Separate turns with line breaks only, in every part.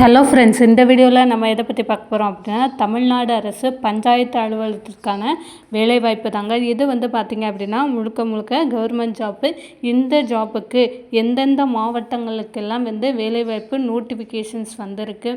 Hello friends இந்த வீடியோவில் நம்ம எதை பற்றி பார்க்க போகிறோம் அப்படின்னா தமிழ்நாடு அரசு பஞ்சாயத்து அலுவலகத்திற்கான வேலைவாய்ப்பு தாங்க. இது வந்து பார்த்திங்க அப்படின்னா முழுக்க முழுக்க கவர்மெண்ட் ஜாப்பு இந்த ஜாப்புக்கு எந்தெந்த மாவட்டங்களுக்கெல்லாம் வந்து வேலைவாய்ப்பு நோட்டிஃபிகேஷன்ஸ் வந்திருக்கு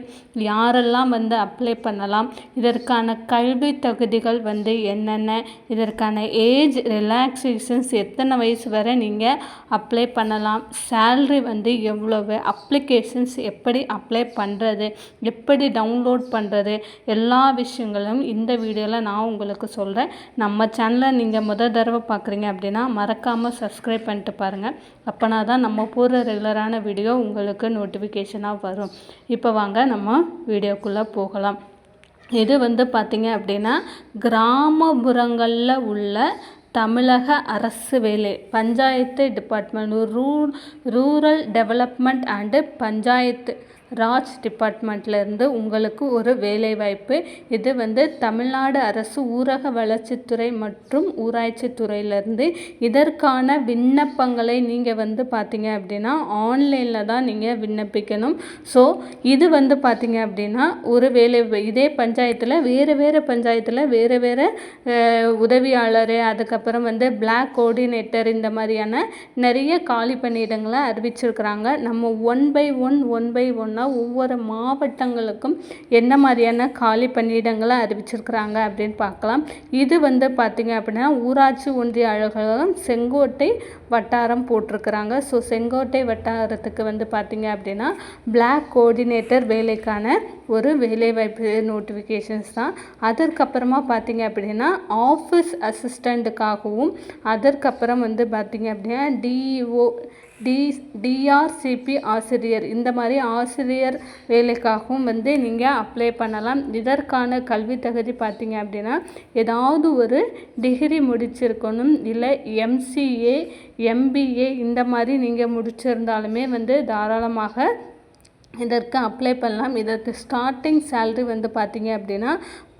யாரெல்லாம் வந்து அப்ளை பண்ணலாம் இதற்கான கல்வி தகுதிகள் வந்து என்னென்ன இதற்கான ஏஜ் ரிலாக்ஸேஷன்ஸ் எத்தனை வயசு வரை நீங்கள் அப்ளை பண்ணலாம் சேல்ரி வந்து எவ்வளவு அப்ளிகேஷன்ஸ் எப்படி அப்ளை பண்ண பண்ணுறது எப்படி டவுன்லோட் பண்ணுறது எல்லா விஷயங்களும் இந்த வீடியோவில் நான் உங்களுக்கு சொல்கிறேன் நம்ம சேனலை நீங்கள் முதல் தடவை பார்க்குறீங்க அப்படின்னா மறக்காமல் சப்ஸ்கிரைப் பண்ணிட்டு பாருங்கள் அப்போனா தான் நம்ம போடுற ரெகுலரான வீடியோ உங்களுக்கு நோட்டிஃபிகேஷனாக வரும். இப்போ வாங்க நம்ம வீடியோக்குள்ளே போகலாம். இது வந்து பார்த்திங்க அப்படின்னா கிராமப்புறங்களில் உள்ள தமிழக அரசு வேலை பஞ்சாயத்து டிபார்ட்மெண்ட் ரூ rural development and panchayat Raj டிபார்ட்மெண்ட்லேருந்து உங்களுக்கு ஒரு வேலைவாய்ப்பு. இது வந்து தமிழ்நாடு அரசு ஊரக வளர்ச்சித்துறை மற்றும் ஊராட்சி துறையிலேருந்து. இதற்கான விண்ணப்பங்களை நீங்கள் வந்து பார்த்தீங்க அப்படின்னா ஆன்லைனில் தான் நீங்கள் விண்ணப்பிக்கணும். ஸோ இது வந்து பார்த்தீங்க அப்படின்னா ஒரு வேலை இதே பஞ்சாயத்தில் வேறு வேறு பஞ்சாயத்தில் வேறு வேறு உதவியாளர் அதுக்கப்புறம் வந்து பிளாக் கோஆர்டினேட்டர் இந்த மாதிரியான நிறைய காலி பணியிடங்களை அறிவிச்சிருக்கிறாங்க. நம்ம one by one one by ஒன்னாக ஒவ்வொரு மாவட்டங்களுக்கும் என்ன மாதிரியான காலி பணியிடங்களை அறிவிச்சிருக்கிறாங்க அப்படின்னு பார்க்கலாம். இது வந்து பார்த்திங்க அப்படின்னா ஊராட்சி ஒன்றிய அலுவலகம் செங்கோட்டை வட்டாரம் போட்டிருக்கிறாங்க. ஸோ செங்கோட்டை வட்டாரத்துக்கு வந்து பார்த்திங்க அப்படின்னா பிளாக் கோஆர்டினேட்டர் வேலைக்கான ஒரு வேலைவாய்ப்பு நோட்டிஃபிகேஷன்ஸ் தான். அதற்கப்புறமா பார்த்திங்க அப்படின்னா ஆஃபீஸ் அசிஸ்டண்ட்டுக்காகவும் அதற்கப்புறம் வந்து பார்த்திங்க அப்படின்னா டிஇஓ டி டிஆர்சிபி ஆசிரியர். இந்த மாதிரி ஆசிரியர் வேலைக்காகவும் வந்து நீங்கள் அப்ளை பண்ணலாம். இதற்கான கல்வி தகுதி பார்த்தீங்க அப்படின்னா ஏதாவது ஒரு டிகிரி முடிச்சிருக்கணும் இல்லை எம்சிஏ எம்பிஏ இந்த மாதிரி நீங்கள் முடிச்சிருந்தாலுமே வந்து தாராளமாக இதற்கு அப்ளை பண்ணலாம். இதற்கு ஸ்டார்டிங் சேல்ரி வந்து பார்த்திங்க அப்படின்னா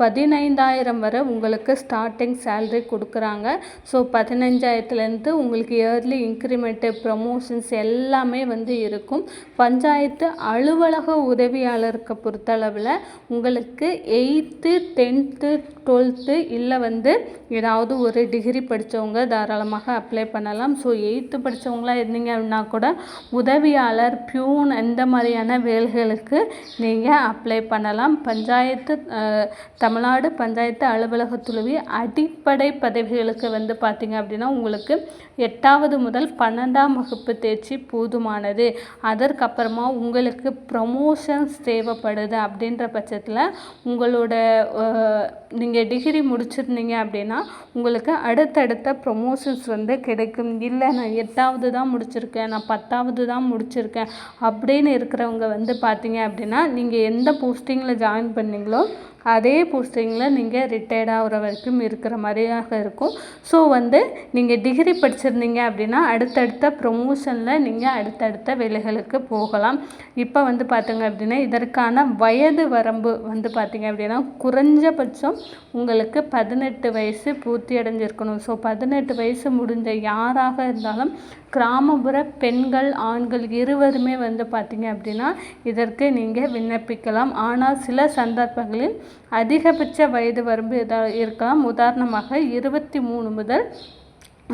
பதினைந்தாயிரம் வரை உங்களுக்கு ஸ்டார்டிங் சேல்ரி கொடுக்குறாங்க. ஸோ பதினஞ்சாயிரத்துலேருந்து உங்களுக்கு இயர்லி இன்க்ரிமெண்ட்டு ப்ரமோஷன்ஸ் எல்லாமே வந்து இருக்கும். பஞ்சாயத்து அலுவலக உதவியாளருக்கு பொறுத்தளவில் உங்களுக்கு எயித்து டென்த்து டுவெல்த்து இல்லை வந்து ஏதாவது ஒரு டிகிரி படித்தவங்க தாராளமாக அப்ளை பண்ணலாம். ஸோ எயித்து படித்தவங்களாக இருந்தீங்க அப்படின்னா கூட உதவியாளர் பியூன் இந்த மாதிரியான வேலைகளுக்கு நீங்கள் அப்ளை பண்ணலாம். பஞ்சாயத்து தமிழ்நாடு பஞ்சாயத்து அலுவலகத்துலவி அடிப்படை பதவிகளுக்கு வந்து பார்த்திங்க அப்படின்னா உங்களுக்கு எட்டாவது முதல் பன்னெண்டாம் வகுப்பு தேர்ச்சி போதுமானது. அதற்கப்புறமா உங்களுக்கு ப்ரமோஷன்ஸ் தேவைப்படுது அப்படின்ற பட்சத்தில் உங்களோட நீங்கள் டிகிரி முடிச்சிருந்தீங்க அப்படின்னா உங்களுக்கு அடுத்தடுத்த ப்ரொமோஷன்ஸ் வந்து கிடைக்கும். இல்லை நான் எட்டாவது தான் முடிச்சிருக்கேன் நான் பத்தாவது தான் முடிச்சிருக்கேன் அப்படின்னு இருக்கிறவங்க வந்து பார்த்தீங்க அப்படின்னா நீங்கள் எந்த போஸ்டிங்கில் ஜாயின் பண்ணீங்களோ அதே போஸ்டிங்கில் நீங்கள் ரிட்டையர்ட் ஆகிற வரைக்கும் இருக்கிற மாதிரியாக இருக்கும். ஸோ வந்து நீங்கள் டிகிரி படிச்சிருந்தீங்க அப்படின்னா அடுத்தடுத்த ப்ரொமோஷனில் நீங்கள் அடுத்தடுத்த வேலைகளுக்கு போகலாம். இப்போ வந்து பார்த்திங்க அப்படின்னா இதற்கான வயது வரம்பு வந்து பார்த்திங்க அப்படின்னா குறைஞ்சபட்சம் உங்களுக்கு பதினெட்டு வயசு பூர்த்தி அடைஞ்சிருக்கணும். ஸோ பதினெட்டு வயசு முடிஞ்ச யாராக இருந்தாலும் கிராமப்புற பெண்கள் ஆண்கள் இருவருமே வந்து பார்த்திங்க அப்படின்னா இதற்கு நீங்கள் விண்ணப்பிக்கலாம். ஆனால் சில சந்தர்ப்பங்களில் அதிகபட்ச வயது வரம்பு எதாவது இருக்கலாம். உதாரணமாக இருபத்தி மூணு முதல்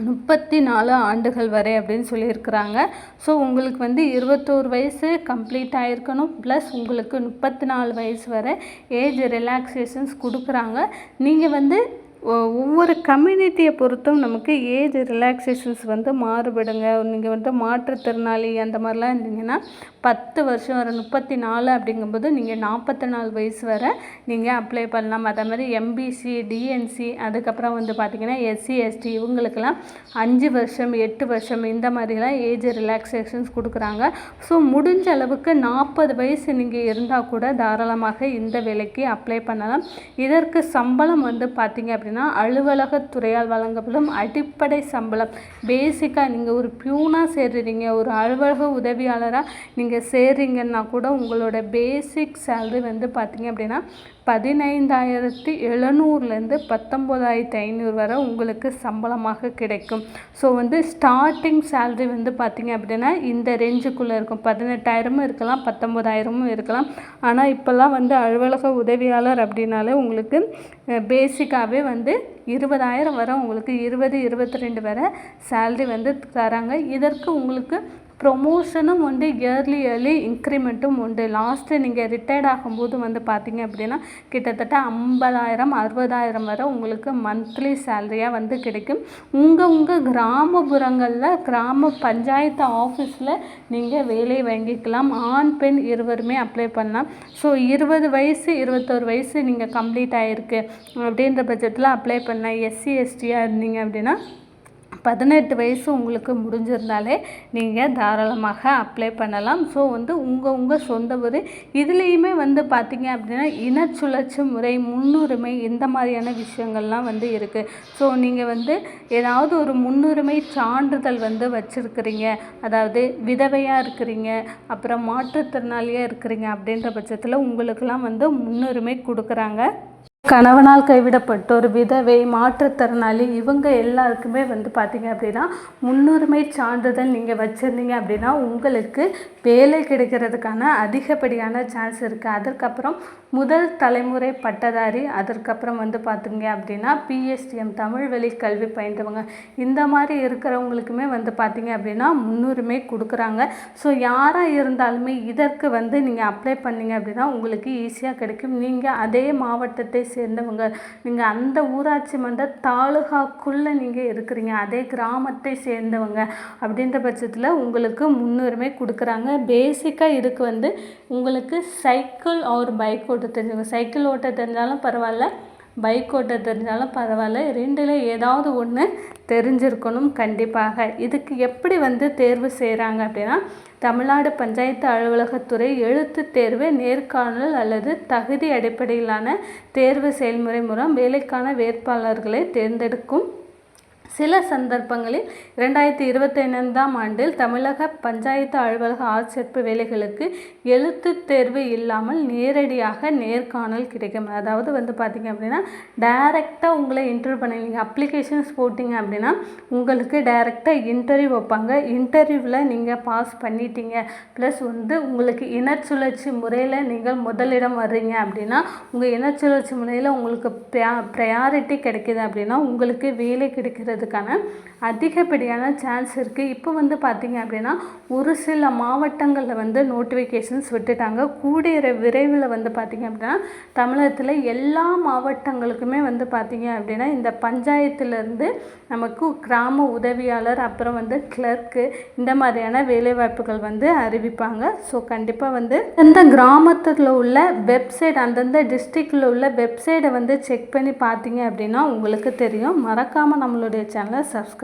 முப்பத்தி நாலு ஆண்டுகள் வரை அப்படின்னு சொல்லியிருக்கிறாங்க. ஸோ உங்களுக்கு வந்து இருபத்தோரு வயசு கம்ப்ளீட் ஆகிருக்கணும் ப்ளஸ் உங்களுக்கு முப்பத்தி நாலு வயசு வரை ஏஜ் ரிலாக்ஸேஷன்ஸ் கொடுக்குறாங்க. நீங்கள் வந்து ஒவ்வொரு கம்யூனிட்டியை பொறுத்தும் நமக்கு ஏஜ் ரிலாக்ஸேஷன்ஸ் வந்து மாறுபடுங்க. நீங்கள் வந்து மாற்றுத்திறனாளி அந்த மாதிரிலாம் இருந்தீங்கன்னா பத்து வருஷம் வர முப்பத்தி நாலு அப்படிங்கும்போது நீங்கள் நாற்பத்தி நாலு வயசு வரை நீங்கள் அப்ளை பண்ணலாம். அதே மாதிரி எம்பிசி டிஎன்சி அதுக்கப்புறம் வந்து பார்த்திங்கன்னா எஸ்சி எஸ்டி இவங்களுக்கெல்லாம் அஞ்சு வருஷம் எட்டு வருஷம் இந்த மாதிரிலாம் ஏஜ் ரிலாக்ஸேஷன்ஸ் கொடுக்குறாங்க. ஸோ முடிஞ்ச அளவுக்கு நாற்பது வயசு நீங்கள் இருந்தால் கூட தாராளமாக இந்த வேலைக்கு அப்ளை பண்ணலாம். இதற்கு சம்பளம் வந்து பார்த்திங்க அப்படின்னா அலுவலக அலுவலகத்துறையால் வழங்கப்படும் அடிப்படை சம்பளம். பேசிக்காக நீங்கள் ஒரு பியூனாக சேர்றீங்க ஒரு அலுவலக உதவியாளராக நீங்கள் சேர்றீங்கன்னா கூட உங்களோட பேசிக் சேல்ரி வந்து பார்த்தீங்க அப்படின்னா பதினைந்தாயிரத்தி எழுநூறுலேருந்து பத்தொம்போதாயிரத்தி ஐநூறு வரை உங்களுக்கு சம்பளமாக கிடைக்கும். ஸோ வந்து ஸ்டார்டிங் சேல்ரி வந்து பார்த்திங்க அப்படின்னா இந்த ரேஞ்சுக்குள்ளே இருக்கும். பதினெட்டாயிரமும் இருக்கலாம் பத்தொம்போதாயிரமும் இருக்கலாம். ஆனால் இப்போல்லாம் வந்து அலுவலக உதவியாளர் அப்படின்னாலே உங்களுக்கு பேசிக்காகவே வந்து இருபதாயிரம் வரை உங்களுக்கு இருபது இருபத்தி ரெண்டு வரை சேல்ரி வந்து தராங்க. இதற்கு உங்களுக்கு ப்ரொமோஷனும் உண்டு இயர்லி இயர்லி இன்க்ரிமெண்ட்டும் உண்டு. லாஸ்ட்டு நீங்கள் ரிட்டையர்ட் ஆகும்போது வந்து பார்த்தீங்க அப்படின்னா கிட்டத்தட்ட ஐம்பதாயிரம் அறுபதாயிரம் வரை உங்களுக்கு மந்த்லி சேலரியாக வந்து கிடைக்கும். உங்கள் உங்கள் கிராமப்புறங்களில் கிராம பஞ்சாயத்து ஆஃபீஸில் நீங்கள் வேலை வாங்கிக்கலாம். ஆண் பெண் இருவருமே அப்ளை பண்ணலாம். ஸோ இருபது வயசு இருபத்தோரு வயசு நீங்கள் கம்ப்ளீட் ஆகிருக்கு அப்படின்ற பட்சத்தில் அப்ளை பண்ணலாம். எஸ்சி எஸ்டியாக இருந்தீங்க அப்படின்னா பதினெட்டு வயசு உங்களுக்கு முடிஞ்சிருந்தாலே நீங்கள் தாராளமாக அப்ளை பண்ணலாம். ஸோ வந்து உங்கள் உங்கள் சொந்த ஊர். இதுலேயுமே வந்து பார்த்திங்க அப்படின்னா இனச்சுழற்சி முறை முன்னுரிமை இந்த மாதிரியான விஷயங்கள்லாம் வந்து இருக்குது ஸோ நீங்கள் வந்து ஏதாவது ஒரு முன்னுரிமை சான்றிதழ் வந்து வச்சுருக்கிறீங்க. அதாவது விதவையாக இருக்கிறீங்க அப்புறம் மாற்றுத்திறனாளியாக இருக்கிறீங்க அப்படின்ற பட்சத்தில் உங்களுக்கெல்லாம் வந்து முன்னுரிமை கொடுக்குறாங்க. கணவனால் கைவிடப்பட்ட ஒரு விதவை மாற்றுத்திறனாளி இவங்க எல்லாருக்குமே வந்து பார்த்திங்க அப்படின்னா முன்னுரிமை சான்றிதழ் நீங்கள் வச்சுருந்தீங்க அப்படின்னா உங்களுக்கு வேலை கிடைக்கிறதுக்கான அதிகப்படியான சான்ஸ் இருக்குது அதற்கப்புறம் முதல் தலைமுறை பட்டதாரி அதற்கப்புறம் வந்து பார்த்திங்க அப்படின்னா பிஎஸ்டிஎம் தமிழ் வழி கல்வி பயின்றவங்க. இந்த மாதிரி இருக்கிறவங்களுக்குமே வந்து பார்த்திங்க அப்படின்னா முன்னுரிமை கொடுக்குறாங்க. ஸோ யாராக இருந்தாலுமே இதற்கு வந்து நீங்கள் அப்ளை பண்ணிங்க அப்படின்னா உங்களுக்கு ஈஸியாக கிடைக்கும். நீங்கள் அதே மாவட்டத்தை சேர்ந்தவங்க. நீங்கள் அந்த ஊராட்சி மன்ற தாலுகாக்குள்ளே நீங்கள் இருக்கிறீங்க. அதே கிராமத்தை சேர்ந்தவங்க அப்படின்ற பட்சத்தில் உங்களுக்கு முன்னுரிமை கொடுக்குறாங்க. பேசிக்காக இதுக்கு வந்து உங்களுக்கு சைக்கிள் ஒரு பைக் ஓட்ட தெரிஞ்சவங்க. சைக்கிள் ஓட்ட தெரிஞ்சாலும் பரவாயில்ல பைக் ஓட்ட தெரிஞ்சாலும் பரவாயில்ல. ரெண்டில் ஏதாவது ஒன்று தெரிஞ்சிருக்கணும் கண்டிப்பாக. இதுக்கு எப்படி வந்து தேர்வு செய்கிறாங்க அப்படின்னா தமிழ்நாடு பஞ்சாயத்து அலுவலகத்துறை எழுத்து தேர்வு நேர்காணல் அல்லது தகுதி அடிப்படையிலான தேர்வு செயல்முறை மூலம் வேலைக்கான வேட்பாளர்களை தேர்ந்தெடுக்கும் சில சந்தர்ப்பங்களில் இரண்டாயிரத்தி இருபத்தைந்தாம் ஆண்டில் தமிழக பஞ்சாயத்து அலுவலக ஆட்சேர்ப்பு வேலைகளுக்கு எழுத்து தேர்வு இல்லாமல் நேரடியாக நேர்காணல் கிடைக்கும். அதாவது வந்து பார்த்திங்க அப்படின்னா டைரெக்டாக உங்களை இன்டர்வியூ பண்ணி நீங்கள் அப்ளிகேஷன்ஸ் போட்டிங்க அப்படின்னா உங்களுக்கு டைரெக்டாக இன்டர்வியூ வைப்பாங்க. இன்டர்வியூவில் நீங்கள் பாஸ் பண்ணிட்டீங்க. ப்ளஸ் வந்து உங்களுக்கு இனச்சுழற்சி முறையில் நீங்கள் முதலிடம் வர்றீங்க அப்படின்னா உங்கள் இனச்சுழற்சி முறையில் உங்களுக்கு ப்ரையாரிட்டி கிடைக்கிது அப்படின்னா உங்களுக்கு வேலை கிடைக்கிறது பண்ணுறதுக்கான அதிகப்படியான சான்ஸ் இருக்குது இப்போ வந்து பார்த்திங்க அப்படின்னா ஒரு சில மாவட்டங்களில் வந்து நோட்டிஃபிகேஷன்ஸ் விட்டுட்டாங்க. கூடிய விரைவில் வந்து பார்த்திங்க அப்படின்னா தமிழகத்தில் எல்லா மாவட்டங்களுக்குமே வந்து பார்த்திங்க அப்படின்னா இந்த பஞ்சாயத்துலேருந்து நமக்கு கிராம உதவியாளர் அப்புறம் வந்து கிளர்க்கு இந்த மாதிரியான வேலைவாய்ப்புகள் வந்து அறிவிப்பாங்க. ஸோ கண்டிப்பாக வந்து அந்த கிராமத்தில் உள்ள வெப்சைட் அந்தந்த டிஸ்ட்ரிக்டில் உள்ள வெப்சைட்டை வந்து செக் பண்ணி பார்த்தீங்க அப்படின்னா உங்களுக்கு தெரியும். மறக்காமல் நம்மளுடைய சேனலை